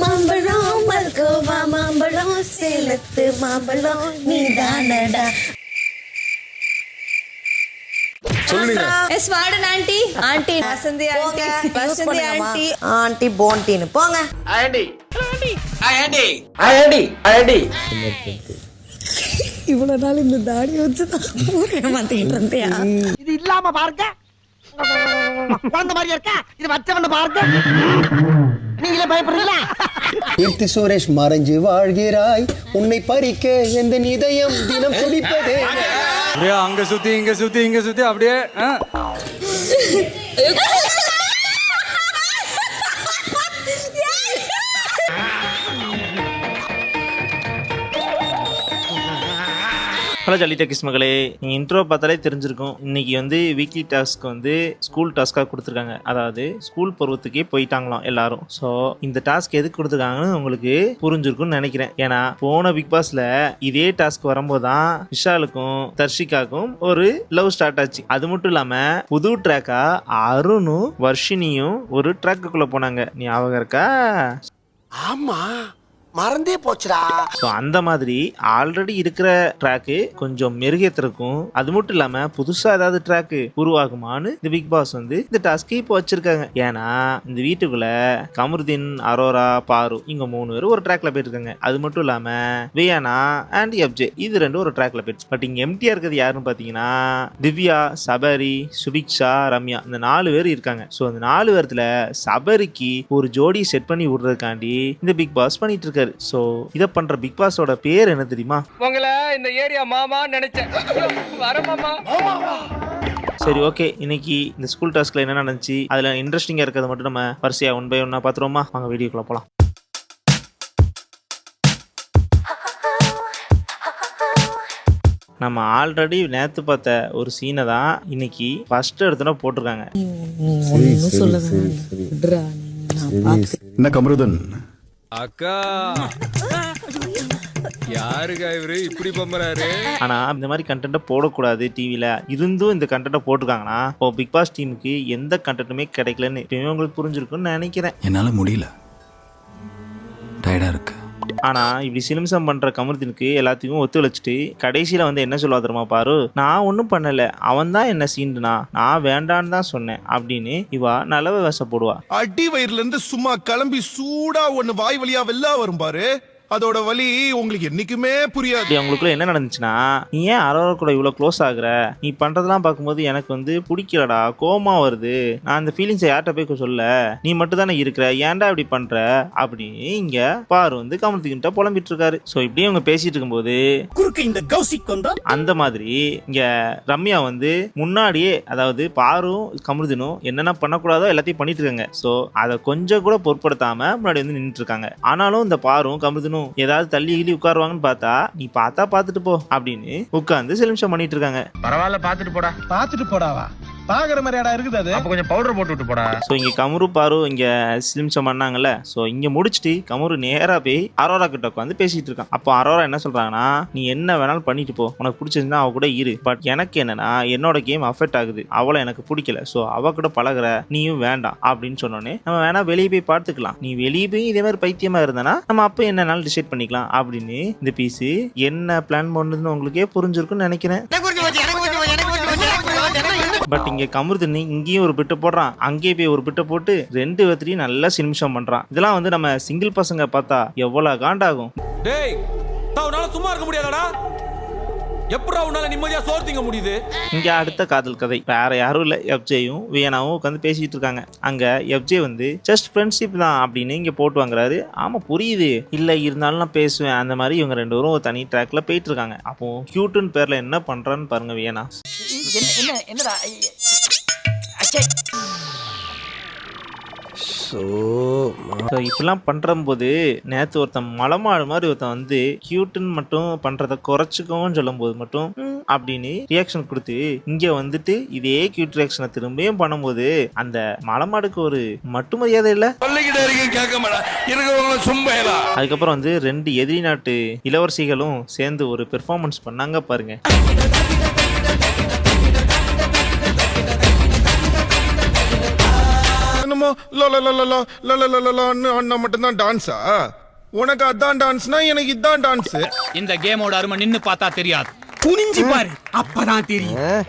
மாம்பழம் மல்கோவா மாம்பழம் சேலத்து மாம்பழம் நீதானடா. சொல்லுங்க. Yes warden aunty. Aunty Vasanthi aunty. Vasanthi. Aunty. Aunty போங்க. ஆண்டி ஆண்டி ஆண்டி ஆண்டி இவ்வளவு நாள் இந்த தாடி வச்சுதான் ஏமாத்திக்கிட்டு இருந்தியா? இது இல்லாம பாருங்க. குழந்தை மாதிரியா இருக்கா? இது வச்சவன பாருங்க. பயப்படுறீங்களா? கீர்த்தி சுரேஷ் மறைஞ்சு வாழ்கிறாய். உன்னை பறிக்க எந்த இதயம் தினம் துடிப்பதே. அப்படியே அங்க சுத்தி இங்க சுத்தி இங்க சுத்தி அப்படியே ஹலோ ஜல்லி டெக்கிஸ் மகளே நீங்கள் இன்ட்ரோ பார்த்தாலே தெரிஞ்சிருக்கும். இன்னைக்கு வந்து வீக்லி டாஸ்க் வந்து ஸ்கூல் டாஸ்க்காக கொடுத்துருக்காங்க. அதாவது ஸ்கூல் பருவத்துக்கே போயிட்டாங்களாம் எல்லாரும். ஸோ இந்த டாஸ்க் எதுக்கு கொடுத்துருக்காங்கன்னு உங்களுக்கு புரிஞ்சிருக்கும்னு நினைக்கிறேன். ஏன்னா போன பிக் பாஸ்ல இதே டாஸ்க் வரும்போது தான் விஷாலுக்கும் தர்ஷிகாக்கும் ஒரு லவ் ஸ்டார்ட் ஆச்சு. அது மட்டும் இல்லாம புது ட்ராக்கா அருணும் வர்ஷினியும் ஒரு ட்ராக்குக்குள்ள போனாங்க. ஞாபகம் இருக்கா? ஆமா. மறந்தே போச்சுடா. ஸோ அந்த மாதிரி ஆல்ரெடி இருக்கிற ட்ராக்கு கொஞ்சம் மெருகேத்திருக்கும். அது மட்டும் இல்லாம புதுசா ஏதாவது ட்ராக்கு உருவாகுமான்னு இந்த பிக் பாஸ் வந்து இந்த டாஸ்க்கு இப்போ வச்சிருக்காங்க. ஏன்னா இந்த வீட்டுக்குள்ள கமருதீன் அரோரா பாரு இங்க மூணு பேரும் ஒரு ட்ராக்ல போயிருக்காங்க அது மட்டும் இல்லாம வியானா அண்ட் எப்ஜே இது ரெண்டும் ஒரு ட்ராக்ல போயிருக்கு பட் இங்க எம்டியா இருக்கிறது யாருன்னு பாத்தீங்கன்னா திவ்யா சபரி சுபிக்ஷா ரம்யா இந்த நாலு பேர் இருக்காங்க. ஸோ அந்த நாலு பேர்த்துல சபரிக்கு ஒரு ஜோடி செட் பண்ணி விடுறதுக்காண்டி இந்த பிக் பாஸ் பண்ணிட்டு இருக்காரு. ஸோ இதை பண்ற பிக் பாஸோட பேர் என்ன தெரியுமா? உங்களை இந்த ஏரியா மாமா நினைச்சேன். வர மாமா. சரி ஓகே இன்னைக்கு இந்த ஸ்கூல் டாஸ்க்ல என்ன நடந்துச்சு? அதுல இன்ட்ரெஸ்டிங்கா இருக்கிறத மட்டும் நம்ம வரிசையா ஒன் பை ஒன்னா பாத்துருவோமா? வாங்க வீடியோக்குள்ள போலாம். நம்ம ஆல்ரெடி நேத்து பார்த்த ஒரு சீனை தான் இன்னைக்கு ஃபர்ஸ்ட் எடுத்துன போட்டிருக்காங்க. என்ன கமருதன்? அக்கா. யாருக்கா இவரு இப்படி பம்பறாரு? ஆனா இந்த மாதிரி கண்டென்ட்டை போடக்கூடாது டிவில இருந்தும் இந்த கண்டென்ட்டை போட்டிருக்காங்கன்னா இப்போ பிக் பாஸ் டீமுக்கு எந்த கண்டென்ட்டுமே கிடைக்கலன்னு இப்பவே உங்களுக்கு புரிஞ்சிருக்கும்னு நினைக்கிறேன். என்னால முடியல. டயர்டா இருக்கு. ஆனா இப்படி சிலிம்சம் பண்ற கமருதீனுக்கு எல்லாத்தையும் ஒத்துழைச்சிட்டு கடைசியில வந்து என்ன சொல்லுவா தெரியுமா பாரு? நான் ஒன்றும் பண்ணல. அவன் தான் என்ன சீண்டுனா நான் வேண்டான்னு தான் சொன்னேன் அப்படின்னு இவா நல்லவ வேசப்படுவா. அடி வயிறுல இருந்து சும்மா கிளம்பி சூடா ஒண்ணு வாய் வழியா வெள்ளா வரும் பாரு. அதோட வலி உங்களுக்கு என்னைக்குமே புரியாது. அவங்களுக்குள்ள என்ன நடந்துச்சுன்னா நீ ஏன் அரோரா கூட இவ்வளோ க்ளோஸ் ஆகுற? நீ பண்றதெல்லாம் பார்க்கும்போது எனக்கு வந்து பிடிக்கலடா கோமா வருது. நான் அந்த ஃபீலிங்ஸை யார்கிட்ட போய் சொல்ல? நீ மட்டும் தானே இருக்கிற? ஏன்டா இப்படி பண்ற? அப்படின்னு இங்க பாரு வந்து கமலத்துக்கிட்ட புலம்பிட்டு இருக்காரு. ஸோ இப்படியே அவங்க பேசிட்டு இருக்கும்போது குறுக்கு இந்த கௌசிக் வந்தா அந்த மாதிரி இங்க ரம்யா வந்து முன்னாடியே அதாவது பாரும் கமருதினும் என்னென்ன பண்ணக்கூடாதோ எல்லாத்தையும் பண்ணிட்டு இருக்காங்க. ஸோ அதை கொஞ்சம் கூட பொருட்படுத்தாம முன்னாடி வந்து நின்றுட்டு இருக்காங்க. ஆனாலும் இந்த பாரும் கமருதினும் ஏதாவது தள்ளி கிள்ளி உட்காருவாங்கன்னு பார்த்தா நீ பார்த்தா பார்த்துட்டு போ அப்படின்னு உட்காந்து சில நிமிஷம் பண்ணிட்டு இருக்காங்க. பரவாயில்ல பாத்துட்டு போடா. பாத்துட்டு போடாவா? பாக்குற மாதிரியாடா இருக்குது அது. அப்ப கொஞ்சம் பவுடர் போட்டு விட்டு போடா. ஸோ இங்க கமரு பாரு இங்க சிலிம்சம் பண்ணாங்கல்ல. ஸோ இங்க முடிச்சுட்டு கமரு நேரா போய் அரோரா கிட்ட உட்காந்து பேசிட்டு இருக்கான். அப்போ அரோரா என்ன சொல்றாங்கன்னா நீ என்ன வேணாலும் பண்ணிட்டு போ. உனக்கு பிடிச்சிருந்தா அவ கூட இரு. பட் எனக்கு என்னன்னா என்னோட கேம் அஃபெக்ட் ஆகுது. அவளை எனக்கு பிடிக்கல. ஸோ அவ கூட பழகுற நீயும் வேண்டாம். அப்படின்னு சொன்னோன்னே நம்ம வேணா வெளியே போய் பார்த்துக்கலாம். நீ வெளியே போய் இதே மாதிரி பைத்தியமா இருந்தனா நம்ம அப்போ என்னனாலும் டிசைட் பண்ணிக்கலாம். அப்படின்னு இந்த பீஸ் என்ன பிளான் பண்ணுதுன்னு உங்களுக்கே புரிஞ்சிருக்கும்னு நினைக்கிறேன். பட் இங்க கமருதண்ணி இங்கேயும் ஒரு பிட்டு போடுறான். அங்கேயே போய் ஒரு பிட்டை போட்டு ரெண்டு பேர்த்தையும் நல்லா சினிமிஷம் பண்றான். இதெல்லாம் வந்து நம்ம சிங்கிள் பசங்க பார்த்தா எவ்வளவு காண்டாகும். டேய் சும்மா இருக்க முடியாதடா? எப்படா உன்னால நிம்மதியா சோறு திங்க முடியுது இங்க அடுத்த காதல் கதை வேற யாரும் இல்ல எஃப்ஜேயும் வியனாவும் உட்காந்து பேசிட்டு இருக்காங்க அங்க எஃப்ஜே வந்து ஜஸ்ட் ஃப்ரெண்ட்ஷிப் தான் அப்படின்னு இங்க போட்டு வாங்குறாரு ஆமா புரியுது இல்ல இருந்தாலும் நான் பேசுவேன் அந்த மாதிரி இவங்க ரெண்டு பேரும் ஒரு தனி ட்ராக்ல போயிட்டு இருக்காங்க அப்போ கியூட்டுன்னு பேர்ல என்ன பண்றான்னு பாருங்க வியனா என்ன என்ன என்னடா ஸோ இப்படிலாம் பண்ணுறம்போது நேற்று ஒருத்தன் மலமாடு மாதிரி ஒருத்தன் வந்து கியூட்டுன்னு மட்டும் பண்ணுறத குறைச்சிக்கவும் சொல்லும்போது மட்டும் ம், அப்படின்னு ரியாக்ஷன் கொடுத்து இங்கே வந்துட்டு இதே கியூட் ரியாக்ஷனை திரும்பியும் பண்ணும்போது அந்த மலமாடுக்கு ஒரு மட்டு மரியாதை இல்லை அதுக்கப்புறம் வந்து ரெண்டு எதிரி நாட்டு இளவரசிகளும் சேர்ந்து ஒரு பெர்ஃபார்மன்ஸ் பண்ணாங்க பாருங்க. என்னமோ லலலலலா ஆடினா மட்டும்தான் டான்ஸா உனக்கு அதான் டான்ஸ்னா எனக்கு இதான் டான்ஸ் இந்த கேமோட அருமை நின்னு பார்த்தா தெரியாது. குனிஞ்சு பாரு அப்பதான் தெரியும்.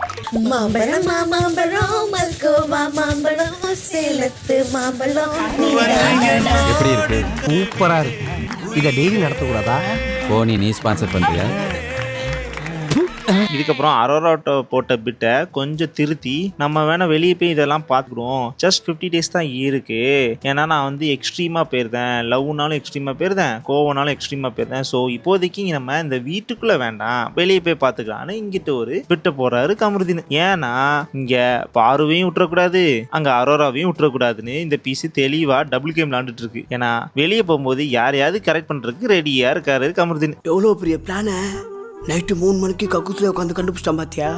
மாம்பழம் மாம்பழம் மல்கோவா மாம்பழம் சேலத்து மாம்பழம். எப்படி இருக்கு? சூப்பரா இருக்கு. இத டெய்லி நடத்த கூடாதா போனி நீ ஸ்பான்சர் பண்றியா? இதுக்கப்புறம் அரோராட்டோ போட்ட பிட்டை கொஞ்சம் திருத்தி நம்ம வேணா வெளியே போய் இதெல்லாம் பார்த்துக்கிடுவோம். ஜஸ்ட் ஃபிஃப்டி டேஸ் தான் இருக்கு. ஏன்னா நான் வந்து எக்ஸ்ட்ரீமாக போயிருந்தேன். லவ்னாலும் எக்ஸ்ட்ரீமாக போயிருந்தேன். கோவனாலும் எக்ஸ்ட்ரீமாக போயிருந்தேன். ஸோ இப்போதைக்கு நம்ம இந்த வீட்டுக்குள்ளே வேண்டாம். வெளியே போய் பார்த்துக்கலான்னு இங்கிட்ட ஒரு பிட்டை போறாரு கமருதீன். ஏன்னா இங்கே பார்வையும் விட்டுறக்கூடாது. அங்கே அரோராவையும் விட்டுறக்கூடாதுன்னு இந்த பீஸ் தெளிவாக டபுள் கேம் விளாண்டுட்டு இருக்கு. ஏன்னா வெளியே போகும்போது யாரையாவது கரெக்ட் பண்றதுக்கு ரெடியாக இருக்காரு கமருதீன். எவ்வளோ பெரிய பிளான நைட்டு மூணு மணிக்கு கக்கூத்துல உட்காந்து கண்டுபிடிச்சிட்டான் பாத்தியா?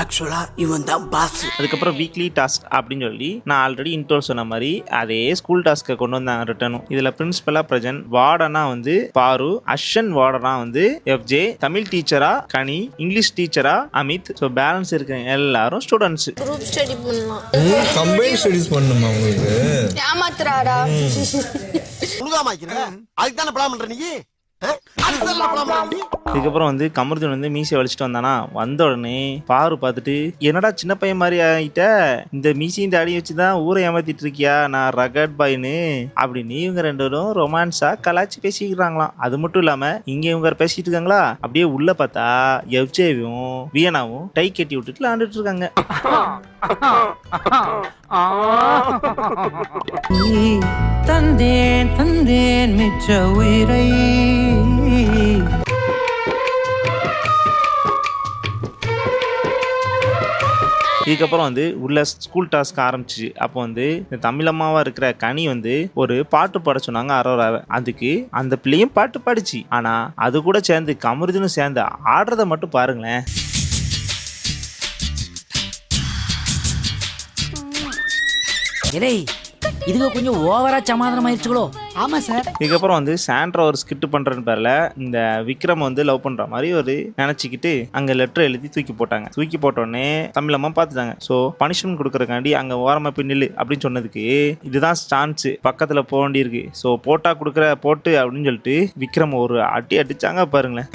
ஆக்சுவலா இவன் தான் பாஸ் அதுக்கப்புறம் வீக்லி டாஸ்க் அப்படின்னு சொல்லி நான் ஆல்ரெடி இன்ட்ரோல் சொன்ன மாதிரி அதே ஸ்கூல் டாஸ்க்கை கொண்டு வந்தாங்க ரிட்டனும் இதில் பிரின்சிபலா பிரஜன் வார்டனா வந்து பாரு அஷன் வார்டனா வந்து எஃப்ஜே தமிழ் டீச்சரா கனி இங்கிலீஷ் டீச்சரா அமித். ஸோ பேலன்ஸ் இருக்க எல்லாரும் ஸ்டூடெண்ட்ஸ் குரூப் ஸ்டடி பண்ணலாம். கம்பைன் ஸ்டடிஸ் பண்ணுமா உங்களுக்கு? ஏமாத்துறாடா முழுகாம அதுக்கு தானே படம் பண்ற நீ? இதுக்கப்புறம் வந்து கமருதன் வந்து மீசை வலிச்சுட்டு வந்தானா? வந்த உடனே பாரு பார்த்துட்டு என்னடா சின்ன பையன் மாதிரி ஆகிட்ட இந்த மீசையும் தாடியும் வச்சு தான் ஊரை ஏமாத்திட்டு இருக்கியா? நான் ரகட் பாய்னு அப்படின்னு இவங்க ரெண்டு பேரும் ரொமான்ஸா கலாச்சி பேசிக்கிறாங்களாம். அது மட்டும் இல்லாம இங்க இவங்க பேசிட்டு இருக்காங்களா? அப்படியே உள்ள பார்த்தா எவ்ஜேவும் வியனாவும் டை கட்டி விட்டுட்டு விளாண்டுட்டு இருக்காங்க. தந்தேன் தந்தேன் மிச்ச உயிரை. இதுக்கப்புறம் வந்து உள்ள ஸ்கூல் டாஸ்க் ஆரம்பிச்சு அப்போ வந்து இந்த தமிழம்மாவா இருக்கிற கனி வந்து ஒரு பாட்டு பாட சொன்னாங்க அரோராவை. அதுக்கு அந்த பிள்ளையும் பாட்டு பாடிச்சு. ஆனா அது கூட சேர்ந்து கமருதுன்னு சேர்ந்து ஆடுறத மட்டும் பாருங்களேன். இலை இதுங்க கொஞ்சம் ஓவரா சமாதானம் ஆயிடுச்சுங்களோ ஆமா சார். இதுக்கப்புறம் வந்து சாண்ட்ரா ஒரு ஸ்கிட் பண்றன்னு பேர்ல இந்த விக்ரம் வந்து லவ் பண்ற மாதிரி ஒரு நினைச்சுக்கிட்டு அங்க லெட்டர் எழுதி தூக்கி போட்டாங்க. தூக்கி போட்ட உடனே தமிழம்மா பார்த்துட்டாங்க. ஸோ பனிஷ்மெண்ட் கொடுக்கறக்காண்டி அங்க ஓரமா போய் நில்லு அப்படின்னு சொன்னதுக்கு இதுதான் சான்ஸ் பக்கத்துல போக வேண்டியிருக்கு ஸோ போட்டா கொடுக்குற போட்டு அப்படின்னு சொல்லிட்டு விக்ரம் ஒரு அடி அடிச்சாங்க பாருங்களேன்.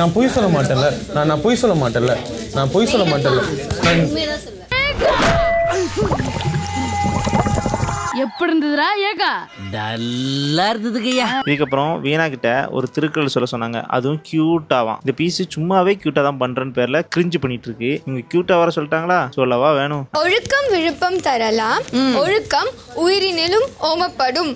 நான் பொய் சொல்ல மாட்டேன்ல. நான் நான் பொய் சொல்ல மாட்டேன்ல. நான் பொய் சொல்ல மாட்டேன்ல. எப்படி இருந்ததுடா ஏகா? நல்லா இருந்ததுங்கய்யா. இதுக்கப்புறம் வீணா கிட்ட ஒரு திருக்குறள் சொல்ல சொன்னாங்க. அதுவும் கியூட்டாவாம் இந்த பீஸ் சும்மாவே கியூட்டா தான் பண்றேன்னு பேர்ல கிரிஞ்சு பண்ணிட்டு இருக்கு இவங்க கியூட்டா வர சொல்லிட்டாங்களா? சொல்லவா வேணும். ஒழுக்கம் விழுப்பம் தரலாம். ஒழுக்கம் உயிரினிலும் ஓமப்படும்.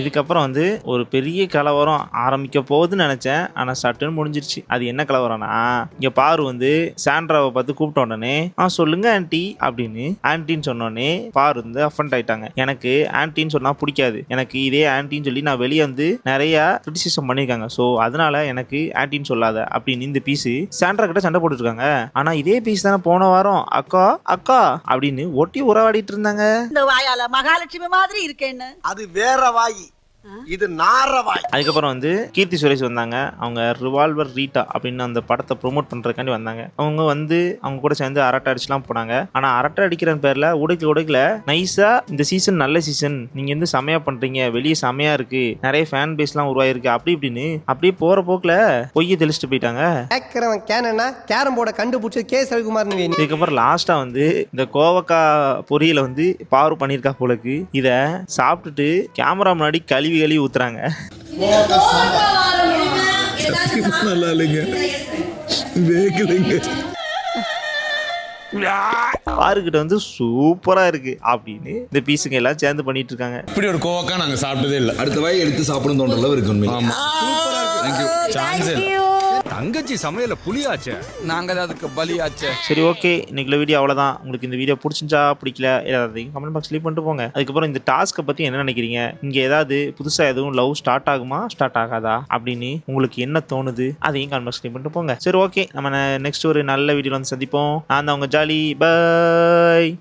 இதுக்கப்புறம் வந்து ஒரு பெரிய கலவரம் ஆரம்பிக்க போகுதுன்னு நினைச்சேன். ஆனா சட்டுன்னு முடிஞ்சிருச்சு. அது என்ன கலவரம்னா இங்க பாரு வந்து சாண்ட்ராவை பார்த்து கூப்பிட்ட உடனே ஆ சொல்லுங்க ஆன்ட்டி அப்படின்னு ஆன்ட்டின்னு சொன்னோடனே பாரு வந்து அஃபண்ட் ஆயிட்டாங்க. எனக்கு ஆன்ட்டின்னு சொன்னா பிடிக்காது. எனக்கு இதே ஆன்ட்டின்னு சொல்லி நான் வெளியே வந்து நிறைய கிரிட்டிசிசம் பண்ணியிருக்காங்க. ஸோ அதனால எனக்கு ஆன்ட்டின்னு சொல்லாத அப்படின்னு இந்த பீஸ் சாண்ட்ரா கிட்ட சண்டை போட்டுட்டு இருக்காங்க ஆனா இதே பீஸ் தானே போன வாரம். அக்கா அக்கா அப்படின்னு ஒட்டி உறவாடிட்டு இருந்தாங்க. இந்த வாயால மகாலட்சுமி மாதிரி இருக்கேன்னு. அது வேற வாய். இது நார வாய் அதுக்கப்புறம் வந்து கீர்த்தி சுரேஷ் வந்தாங்க. அவங்க ரிவால்வர் ரீட்டா அப்படின்னு அந்த படத்தை ப்ரோமோட் பண்றதுக்காண்டி வந்தாங்க. அவங்க வந்து அவங்க கூட சேர்ந்து அரட்டை அடிச்சுலாம் போனாங்க. ஆனா அரட்டை அடிக்கிற பேர்ல உடைக்கல உடைக்கல. நைஸா இந்த சீசன் நல்ல சீசன் நீங்க வந்து செமையா பண்றீங்க. வெளியே செமையா இருக்கு. நிறைய ஃபேன் பேஸ்லாம் உருவாயிருக்கு. அப்படி இப்படின்னு அப்படியே போற போக்குல பொய்யை தெளிச்சுட்டு போயிட்டாங்க. கேட்கிறவன் கேனா கேரம் போர்டை கண்டுபிடிச்சது கே. ரவிக்குமார்னு வேணும் இதுக்கப்புறம் லாஸ்டா வந்து இந்த கோவக்காய் பொரியலை வந்து பாரு பண்ணியிருக்கா போலக்கு. இத சாப்பிட்டுட்டு கேமரா முன்னாடி கழுவி கழுவி ஊத்துறாங்க. நல்லா இல்லைங்க வேகலைங்க. பாருக்கிட்ட வந்து சூப்பரா இருக்கு அப்படின்னு இந்த பீஸுங்க எல்லாம் சேர்ந்து பண்ணிட்டு இருக்காங்க இப்படி ஒரு கோவக்கா நாங்க சாப்பிட்டதே இல்ல. அடுத்த வாய் எடுத்து சாப்பிடணும் தோன்ற அளவு இருக்கு தங்கச்சி சமையல புளியாச்சே நாங்க தான் அதுக்கு பலியாச்சே. சரி ஓகே. இன்னைக்குள்ள வீடியோ அவ்வளோதான் உங்களுக்கு இந்த வீடியோ பிடிச்சிருந்தா பிடிக்கல ஏதாவது கமெண்ட் பாக்ஸ் லீவ் பண்ணிட்டு போங்க. அதுக்கப்புறம் இந்த டாஸ்க்கை பற்றி என்ன நினைக்கிறீங்க? இங்கே ஏதாவது புதுசாக எதுவும் லவ் ஸ்டார்ட் ஆகுமா? ஸ்டார்ட் ஆகாதா? அப்படின்னு உங்களுக்கு என்ன தோணுது? அதையும் கமெண்ட் பாக்ஸ் லீவ் பண்ணிட்டு போங்க. சரி ஓகே. நம்ம நெக்ஸ்ட் ஒரு நல்ல வீடியோ வந்து சந்திப்போம். நான் தான் உங்க ஜாலி. பை